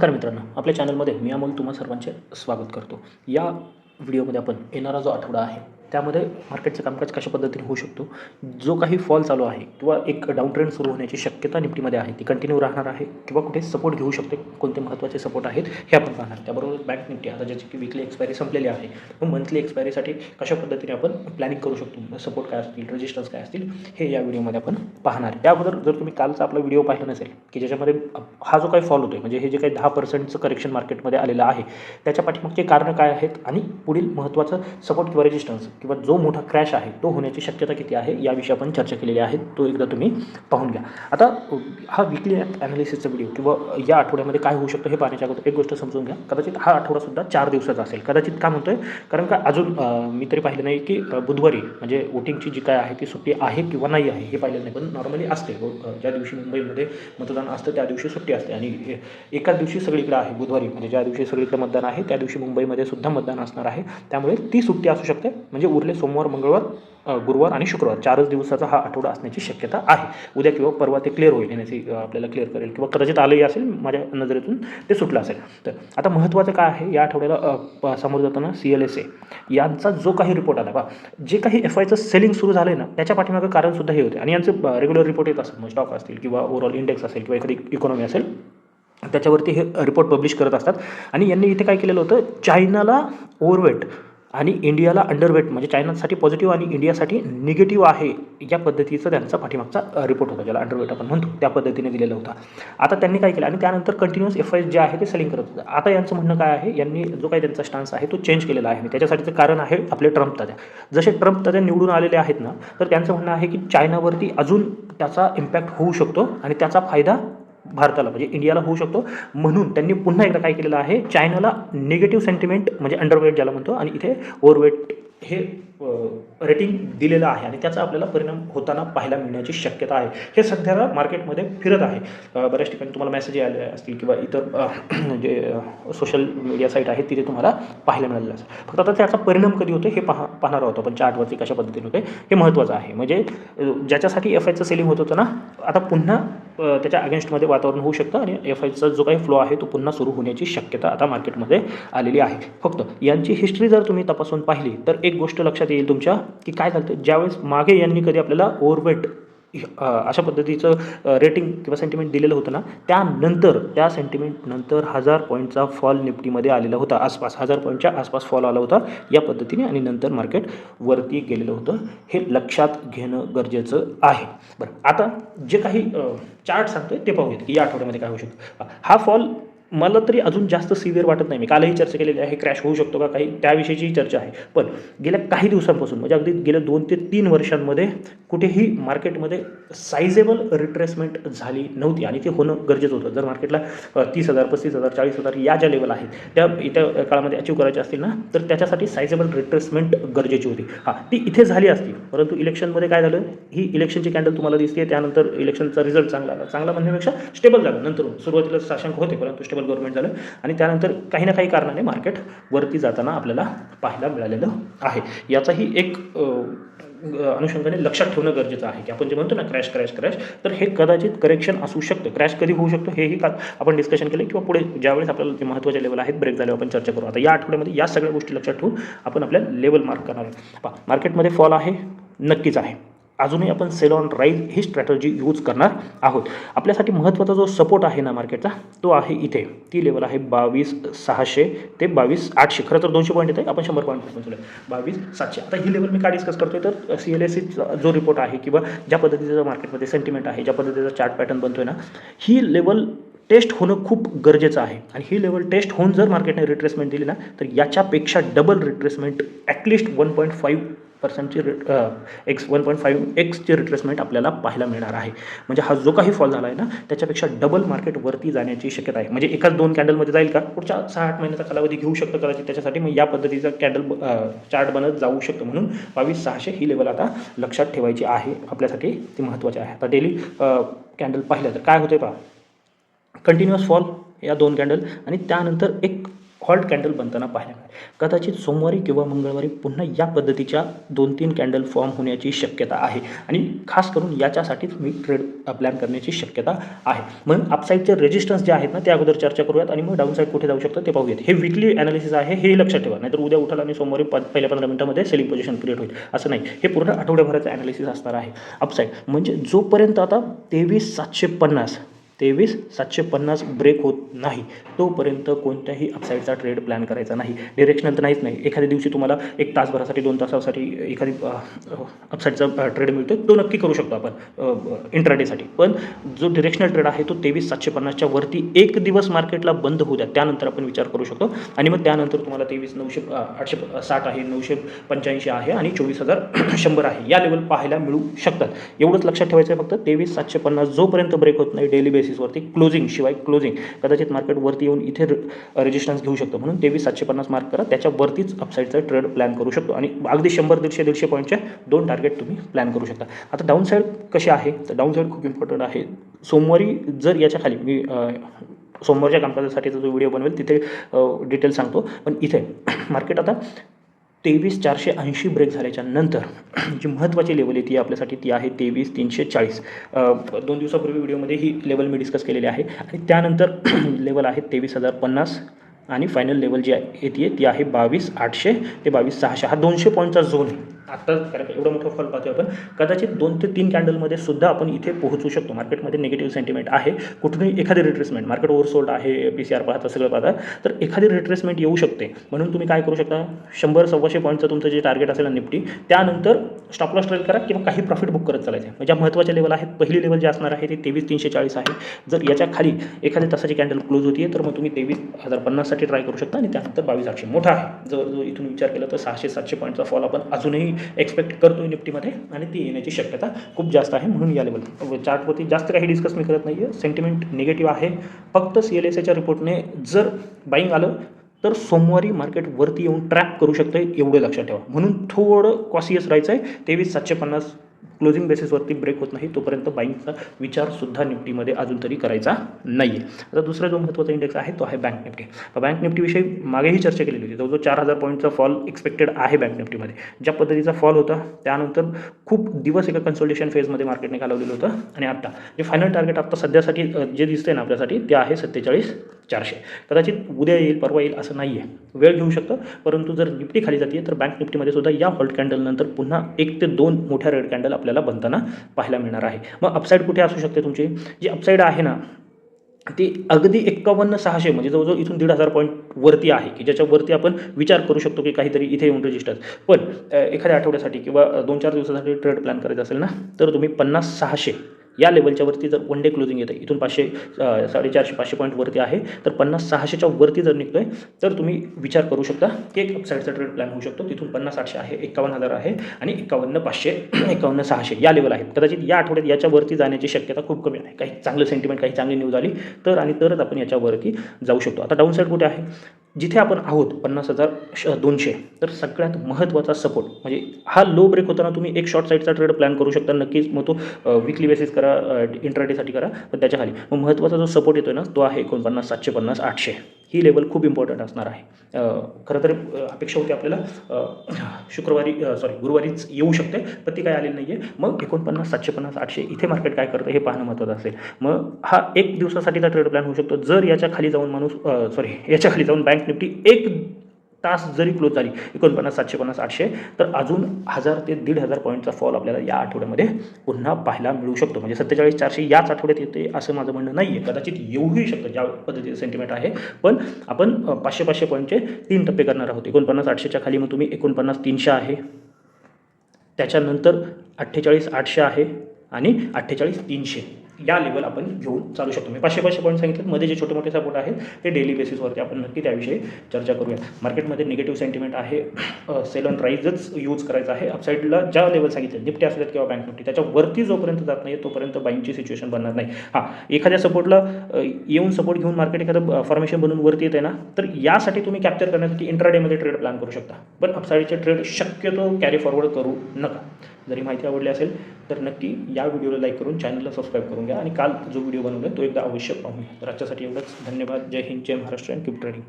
नमस्कार मित्रांनो आपल्या चॅनलमध्ये मी अमोल तुम्हा सर्वांचे स्वागत करतो. या व्हिडिओमध्ये आपण येणारा जो आठवडा आहे त्यामध्ये मार्केटचं कामकाज कशा पद्धतीने होऊ शकतो? जो काही फॉल चालू आहे किंवा एक डाऊन ट्रेंड सुरू होण्याची शक्यता निफ्टीमध्ये आहे ती कंटिन्यू राहणार आहे किंवा कुठे सपोर्ट घेऊ शकते? कोणते महत्त्वाचे सपोर्ट आहेत? हे आपण पाहणार. त्याबरोबर बँक निफ्टी आता ज्याची की विकली एक्सपायरी संपलेली आहे मग मंथली एक्सपायरीसाठी कशा पद्धतीने आपण प्लॅनिंग करू शकतो? सपोर्ट काय असतील? रजिस्टर्स काय असतील? हे या व्हिडिओमध्ये आपण पाहणार. आहे त्याबद्दल जर तुम्ही कालचा आपला व्हिडिओ पाहिला नसेल की ज्याच्यामध्ये हा जो काही फॉल होतो आहे म्हणजे हे जे काही दहा पर्सेंटचं करेक्शन मार्केटमध्ये आलेलं आहे त्याच्या पाठीमागचे कारणं काय आहेत? आणि पुढील महत्त्वाचं सपोर्ट किंवा रेजिस्टन्स किंवा जो मोठा क्रॅश आहे तो होण्याची शक्यता किती आहे याविषयी आपण चर्चा केलेली आहे तो एकदा तुम्ही पाहून घ्या. आता हा विकली ॲनालिसिसचा व्हिडिओ किंवा या आठवड्यामध्ये काय होऊ शकतं हे पाहण्याच्या अगोदर एक गोष्ट समजून घ्या. कदाचित हा आठवडासुद्धा चार दिवसाचा असेल. कदाचित का म्हणतोय कारण का अजून मी तरी पाहिलं नाही की बुधवारी म्हणजे वोटिंगची जी काय आहे ती सुट्टी आहे किंवा नाही आहे हे पाहिलं नाही. पण नॉर्मली असते. ज्या दिवशी मुंबईमध्ये मतदान असतं त्या दिवशी सुट्टी असते. आणि एकाच दिवशी सगळीकडे आहे बुधवारी. म्हणजे ज्या दिवशी सगळीकडे मतदान आहे त्या दिवशी मुंबईमध्ये सुद्धा मतदान असणार आहे. त्यामुळे ती सुट्टी असू शकते. म्हणजे उरले सोमवार मंगळवार गुरुवार आणि शुक्रवार. चारच दिवसाचा हा आठवडा असण्याची शक्यता आहे. उद्या किंवा परवा ते क्लिअर होईल येण्याची आपल्याला क्लिअर करेल किंवा कदाचित आलंही असेल माझ्या नजरेतून ते सुटलं असेल. तर आता महत्त्वाचं काय आहे? या आठवड्याला समोर जाताना सी एल एस ए यांचा जो काही रिपोर्ट आला बा जे काही एफ आयचं सेलिंग सुरू झालं आहे ना त्याच्या पाठीमागं कारणसुद्धा हे होते. आणि यांचे रेग्युलर रिपोर्ट येत असतात. मग स्टॉक असतील किंवा ओव्हरऑल इंडेक्स असेल किंवा एखादी इकॉनॉमी असेल त्याच्यावरती हे रिपोर्ट पब्लिश करत असतात. आणि यांनी इथे काय केलेलं होतं? चायनाला ओव्हरवेट आणि इंडियाला अंडरवेट म्हणजे चायनासाठी पॉझिटिव्ह आणि इंडियासाठी निगेटिव्ह आहे या पद्धतीचा त्यांचा पाठीमागचा रिपोर्ट होता ज्याला अंडरवेट आपण म्हणतो त्या पद्धतीने दिलेला होता. आता त्यांनी काय केलं आणि त्यानंतर कंटिन्युअस एफ आय जे आहे ते सेलिंग करत होतं. आता यांचं म्हणणं काय आहे यांनी जो काही त्यांचा स्टान्स आहे तो चेंज केलेला आहे. त्याच्यासाठीचं कारण आहे आपले ट्रम्प तात्या. जसे ट्रम्प तात्या निवडून आलेले आहेत ना तर त्यांचं म्हणणं आहे की चायनावरती अजून त्याचा इम्पॅक्ट होऊ शकतो आणि त्याचा फायदा भारताला म्हणजे इंडियाला होऊ शकतो. म्हणून त्यांनी पुन्हा एकदा काय केलेलं आहे? चायनाला निगेटिव्ह सेंटिमेंट म्हणजे अंडरवेट ज्याला म्हणतो आणि इथे ओव्हरवेट हे रेटिंग दिलेलं आहे. आणि त्याचा आपल्याला परिणाम होताना पाहायला मिळण्याची शक्यता आहे. हे सध्याला मार्केटमध्ये फिरत आहे. बऱ्याच ठिकाणी तुम्हाला मेसेज आले असतील किंवा इतर जे सोशल मीडिया साईट आहेत तिथे तुम्हाला पाहायला मिळालेलं असेल फक्त आता त्याचा परिणाम कधी होतो हे पाहा पाहणार आहोत आपण चार्टवरती कशा पद्धतीने होते हे महत्त्वाचं आहे. म्हणजे ज्याच्यासाठी एफ आयचं सेलिंग होत होतं ना आता पुन्हा त्याच्या अगेन्स्टमध्ये वातावरण होऊ शकतं आणि एफ आयचा जो काही फ्लो आहे तो पुन्हा सुरू होण्याची शक्यता आता मार्केटमध्ये आलेली आहे. फक्त यांची हिस्ट्री जर तुम्ही तपासून पाहिली तर एक गोष्ट लक्षात येईल तुमच्या की काय झालं ज्यावेळेस मागे यांनी कधी आपल्याला ओव्हरवेट अशा पद्धतीचं रेटिंग किंवा सेंटिमेंट दिलेलं होतं ना त्यानंतर त्या सेंटिमेंट नंतर हजार पॉईंटचा फॉल निफ्टीमध्ये आलेला होता आसपास हजार पॉईंटच्या आसपास फॉल आला होता या पद्धतीने आणि नंतर मार्केट वरती गेलेलं होतं हे लक्षात घेणं गरजेचं आहे. बरं आता जे काही चार्ट सांगतोय ते पाहूयात की या आठवड्यामध्ये काय होऊ शकतं. हा फॉल मला तरी अजून जास्त सिव्हिअर वाटत नाही. मी कालही चर्चा केलेली आहे क्रॅश होऊ शकतो का काही त्याविषयीची चर्चा आहे. पण गेल्या काही दिवसांपासून म्हणजे अगदी गेल्या दोन ते तीन वर्षांमध्ये कुठेही मार्केटमध्ये सायझेबल रिट्रेसमेंट झाली नव्हती आणि ते होणं गरजेचं होतं. जर मार्केटला तीस हजार पस्तीस हजार चाळीस हजार या ज्या लेवल आहेत त्या येत्या काळामध्ये अचीव करायच्या असतील ना तर त्याच्यासाठी सायझेबल रिट्रेसमेंट गरजेची होती. हां ती इथे झाली असती. परंतु इलेक्शनमध्ये काय झालं? ही इलेक्शनची कॅन्डल तुम्हाला दिसते त्यानंतर इलेक्शनचा रिझल्ट चांगला आला चांगला म्हणण्यापेक्षा स्टेबल झाला. नंतर सुरुवातीला साशंक होते परंतु स्टेबल गव्हर्नमेंट झालं. आणि त्यानंतर काही ना काही कारणाने मार्केट वरती जाताना आपल्याला पाहायला मिळालेलं आहे. याचाही एक अनुषंगाने लक्षात ठेवणं गरजेचं आहे की आपण जे म्हणतो ना क्रॅश क्रॅश क्रॅश तर हे कदाचित करेक्शन असू शकतं. क्रॅश कधी होऊ शकतो हेही का आपण डिस्कशन केलं किंवा पुढे ज्यावेळेस आपल्याला जे महत्त्वाचे लेवल आहेत ब्रेक झाल्यावर आपण चर्चा करू. आता या आठवड्यामध्ये या सगळ्या गोष्टी लक्षात ठेवून आपण आपल्या लेवल मार्क करणार आहे पा मार्केटमध्ये फॉल आहे नक्कीच आहे. अजूनही आपण सेल ऑन राईज ही स्ट्रॅटर्जी यूज करणार आहोत. आपल्यासाठी महत्त्वाचा जो सपोर्ट आहे ना मार्केटचा तो आहे इथे. ती लेवल आहे बावीस सहाशे ते बावीस आठशे. खरं तर दोनशे पॉईंट येते आपण शंभर पॉईंट पोहोचलो बावीस सातशे. आता ही लेवल मी का डिस्कस करतोय? तर सी एल एस सीचा जो रिपोर्ट आहे किंवा ज्या पद्धतीचा मार्केटमध्ये सेंटिमेंट आहे ज्या पद्धतीचा चार्ट पॅटर्न बनतोय ना ही लेवल टेस्ट होणं खूप गरजेचं आहे. आणि ही लेवल टेस्ट होऊन जर मार्केटने रिट्रेसमेंट दिली ना तर याच्यापेक्षा double retracement atleast one point five पर्सेंटची रिट एक्स वन पॉईंट फाईव्ह एक्सची रिट्रेसमेंट आपल्याला पाहायला मिळणार आहे. म्हणजे हा जो काही फॉल झाला आहे ना त्याच्यापेक्षा डबल मार्केट वरती जाण्याची शक्यता आहे. म्हणजे एकाच दोन कॅन्डलमध्ये जाईल का? पुढच्या सहा आठ महिन्याचा कालावधी घेऊ शकतो कदाचित त्याच्यासाठी. मग या पद्धतीचा कॅन्डल चार्ट बनत जाऊ शकतो म्हणून बावीस सहाशे ही लेवल आता लक्षात ठेवायची आहे. आपल्यासाठी ती महत्त्वाची आहे. आता डेली कॅन्डल पाहिलं तर काय होते पहा? कंटिन्युअस फॉल या दोन कॅन्डल आणि त्यानंतर एक हॉल्ट कॅन्डल बनताना पाहायला मिळेल. कदाचित सोमवारी किंवा मंगळवारी पुन्हा या पद्धतीच्या दोन तीन कॅन्डल फॉर्म होण्याची शक्यता आहे. आणि खास करून याच्यासाठीच मी ट्रेड प्लॅन करण्याची शक्यता आहे. म्हणून अपसाईडचे रेजिस्टन्स जे आहेत ना ते अगोदर चर्चा करूयात आणि मग डाऊनसाईड कुठे जाऊ शकतं ते पाहूयात. हे विकली ॲनालिसिस आहे हे लक्षात ठेवा. नाहीतर उद्या उठाल आणि सोमवारी प पहिल्या पंधरा मिनिटामध्ये सेलिंग पोझिशन क्रिएट होईल. असं नाही. हे पूर्ण आठवड्याभराचं ॲनालिसिस असणार आहे. अपसाईड म्हणजे जोपर्यंत आता तेवीस सातशे पन्नास तेवीस सातशे पन्नास ब्रेक होत नाही. तोपर्यंत कोणत्याही अपसाईडचा ट्रेड प्लॅन करायचा नाही. डिरेक्शनल तर नाहीच नाही. एखाद्या दिवशी तुम्हाला एक तासभरासाठी दोन तासासाठी एखादी अपसाईडचा ट्रेड मिळतो तो नक्की करू शकतो आपण इंट्राडेसाठी पण जो डिरेक्शनल ट्रेड आहे तो तेवीस सातशे पन्नासच्या वरती एक दिवस मार्केटला बंद होऊ द्या. त्यानंतर आपण विचार करू शकतो. आणि मग त्यानंतर तुम्हाला तेवीस नऊशे आठशे साठ आहे नऊशे पंच्याऐंशी आहे आणि चोवीस हजार शंभर आहे. या लेवल पाहायला मिळू शकतात. एवढंच लक्षात ठेवायचं आहे फक्त तेवीस सातशे पन्नास जोपर्यंत ब्रेक होत नाही डेली बेसिसवरती क्लोजिंग शिवाय क्लोजिंग कदाचित मार्केट वरती येऊन इथे रेजिस्टन्स घेऊ शकतो. म्हणून तेवीस सातशे पन्नास मार्क करा. त्याच्यावरतीच अपसाईडचा ट्रेड प्लॅन करू शकतो. आणि अगदी शंभर दीडशे दीडशे पॉईंटचे दोन टार्गेट तुम्ही प्लॅन करू शकता. आता डाऊन साईड कसे आहे? तर डाऊन साईड खूप इम्पॉर्टंट आहे. सोमवारी जर याच्या खाली मी सोमवारच्या कामकाजासाठीचा जो व्हिडिओ बनवेल तिथे डिटेल सांगतो. पण इथे मार्केट आता तेवीस चारशे ऐंशी ब्रेक झाल्याच्यानंतर जी महत्त्वाची लेवल आहे ती आपल्यासाठी ती आहे तेवीस तीनशे चाळीस. दोन दिवसापूर्वी व्हिडिओमध्ये ही लेवल मी डिस्कस केलेली आहे. आणि त्यानंतर लेवल आहे तेवीस हजार पन्नास आणि फायनल लेवल जी आहे येते ती आहे बावीस आठशे ते बावीस सहाशे. हा दोनशे पॉईंटचा झोन आत्ताच आत्ता कारण एवढं मोठं फॉल पाहतोय आपण कदाचित दोन ते तीन कॅन्डलमध्ये सुद्धा आपण इथे पोहोचू शकतो. मार्केटमध्ये निगेटिव्ह सेंटिमेंट आहे. कुठूनही एखादी रिट्रेसमेंट मार्केट ओव्हरसोल्ड आहे पी सी आर पाहता सगळं पाहता तर एखादी रिट्रेसमेंट येऊ शकते. म्हणून तुम्ही काय करू शकता? शंभर सव्वाशे पॉईंटचं तुमचं जे टार्गेट असेल निफ्टी त्यानंतर स्टॉप लॉस ट्रेल करा किंवा काही प्रॉफिट बुक करत चालायचं. म्हणजे ज्या महत्त्वाच्या लेवल आहेत पहिली लेवल जे असणार आहे ती तेवीस तीनशे चाळीस आहे. जर याच्या खाली एखाद्या तासाची कॅन्डल क्लोज होती तर मग तुम्ही तेवीस हजार पन्नाससाठी ट्राय करू शकता आणि त्यानंतर बावीस आठशे. मोठा आहे. जर जो इथून विचार केला तर सहाशे सातशे पॉईंटचा फॉल आपण अजूनही एक्सपेक्ट करतो निफ्टीमध्ये आणि ती येण्याची शक्यता खूप जास्त आहे म्हणून या लेवल चार्टवरती जास्त काही डिस्कस मी करत नाही आहे सेंटिमेंट निगेटिव्ह आहे. फक्त सी एल एस एच्या रिपोर्टने जर बाईंग आलं तर सोमवारी मार्केट वरती येऊन ट्रॅप करू शकतं एवढं लक्षात ठेवा. म्हणून थोडं कॉसियस राहायचं आहे तेवीस सातशे पन्नास क्लोजिंग बेसिसवरती ब्रेक होत नाही तोपर्यंत बाईंगचा विचारसुद्धा निफ्टीमध्ये अजून तरी करायचा नाही आहे आता दुसरा जो महत्त्वाचा इंडेक्स आहे तो आहे बँक निफ्टी बँक निफ्टीविषयी मागेही चर्चा केलेली होती. जवळजवळ चार हजार पॉईंटचा फॉल एक्सपेक्टेड आहे बँक निफ्टीमध्ये ज्या पद्धतीचा फॉल होता त्यानंतर खूप दिवस एका कन्सोल्टेशन फेजमध्ये मार्केटने घालवलेलं होतं. आणि आत्ता जे फायनल टार्गेट आत्ता सध्यासाठी जे दिसतंय ना आपल्यासाठी ते आहे सत्तेचाळीस चारशे. कदाचित उद्या येईल परवा येईल असं नाही आहे वेळ घेऊ शकतं परंतु जर निफ्टी खाली जाते तर बँक निफ्टीमध्ये सुद्धा या हॉल्ट कॅन्डलनंतर पुन्हा एक ते दोन मोठ्या रेड कॅन्डल आपल्याला बनताना पाहायला मिळणार आहे. मग अपसाईड कुठे असू शकते तुमची? जी अपसाईड आहे ना ती अगदी एक्कावन्न सहाशे म्हणजे जवळजवळ इथून दीड हजार पॉईंट वरती आहे की ज्याच्यावरती आपण विचार करू शकतो की काहीतरी इथे येऊन रजिस्टर पण एखाद्या आठवड्यासाठी किंवा दोन चार दिवसासाठी ट्रेड प्लॅन करायचा असेल ना तर तुम्ही पन्नास सहाशे या लेवलच्या वरती जर वन डे क्लोजिंग येतं इथून पाचशे साडेचारशे पाचशे पॉईंट वरती आहे तर पन्नास सहाशेच्या वरती जर निघतोय तर तुम्ही विचार करू शकता की एक अपसाईडचा ट्रेड प्लॅन होऊ शकतो. तिथून पन्नास आठशे आहे एकावन्न हजार आहे आणि एकावन्न पाचशे एकावन्न सहाशे या लेवल आहेत. कदाचित या आठवड्यात याच्यावरती जाण्याची शक्यता खूप कमी आहे. काही चांगलं सेंटिमेंट काही चांगली न्यूज आली तर आणि तरच आपण याच्यावरती जाऊ शकतो. आता डाऊन साईड कुठे आहे? जिथे आपण आहोत पन्नास हजार श दोनशे तर सगळ्यात महत्त्वाचा सपोर्ट म्हणजे हा लो ब्रेक होताना तुम्ही एक शॉर्ट साईडचा ट्रेड प्लॅन करू शकता. नक्कीच मग तो विकली बेसिस करा इंट्राडेसाठी करा पण त्याच्याखाली. मग महत्त्वाचा जो सपोर्ट येतो ना तो आहे एकोणपन्नास सातशे पन्नास आठशे. ही लेवल खूप इम्पॉर्टंट असणार आहे. खरं तर अपेक्षा होती आपल्याला शुक्रवारी सॉरी गुरुवारीच येऊ शकते पण ती काय आलेली नाही आहे मग एकोणपन्नास सातशे पन्नास आठशे इथे मार्केट काय करतं हे पाहणं महत्त्वाचं असेल. मग हा एक दिवसासाठीचा ट्रेड प्लॅन होऊ शकतो. जर याच्या खाली जाऊन माणूस सॉरी याच्या खाली जाऊन बँक निफ्टी एक तास जरी क्लोज झाली एकोणपन्नास सातशे पन्नास आठशे तर अजून हजार ते दीड हजार पॉईंटचा फॉल आपल्याला या आठवड्यामध्ये पुन्हा पाहायला मिळू शकतो. म्हणजे सत्तेचाळीस चारशे याच आठवड्यात येते असं माझं म्हणणं नाही आहे कदाचित येऊही शकतं ज्या पद्धतीचं सेंटिमेंट आहे. पण आपण पाचशे पाचशे पॉईंटचे तीन टप्पे करणार आहोत. एकोणपन्नास आठशेच्या खाली मग तुम्ही एकोणपन्नास तीनशे आहे. त्याच्यानंतर अठ्ठेचाळीस आठशे आहे आणि अठ्ठेचाळीस तीनशे. या लेवल आपण घेऊन चालू शकतो. मी पाचशे पाचशे पॉईंट सांगितले मध्ये जे छोटे मोठे सपोर्ट आहेत ते डेली बेसिसवरती आपण नक्की त्याविषयी चर्चा करूया मार्केटमध्ये निगेटिव्ह सेंटिमेंट आहे. सेल ऑन राईजच यूज करायचा आहे. अपसाईडला ज्या लेवल सांगितले निफ्टी असल्यात किंवा बँक निफ्टी त्याच्यावरती जोपर्यंत जात नाही तोपर्यंत बाईंगची सिच्युएशन बनणार नाही. हां एखाद्या सपोर्टला येऊन सपोर्ट घेऊन मार्केट एखादं फॉर्मेशन बनवून वरती येते ना तर यासाठी तुम्ही कॅप्चर करण्यासाठी इंट्राडेमध्ये ट्रेड प्लॅन करू शकता. पण अपसाईडचे ट्रेड शक्यतो कॅरी फॉरवर्ड करू नका. जरी माहिती आवडली असेल तर नक्की या व्हिडिओला लाईक करून चॅनलला सबस्क्राईब करून घ्या. आणि काल जो व्हिडिओ बनवला तो एकदा अवश्य पाहून घ्या. तर आजच्यासाठी एवढंच. धन्यवाद. जय हिंद. जय महाराष्ट्र. And keep trading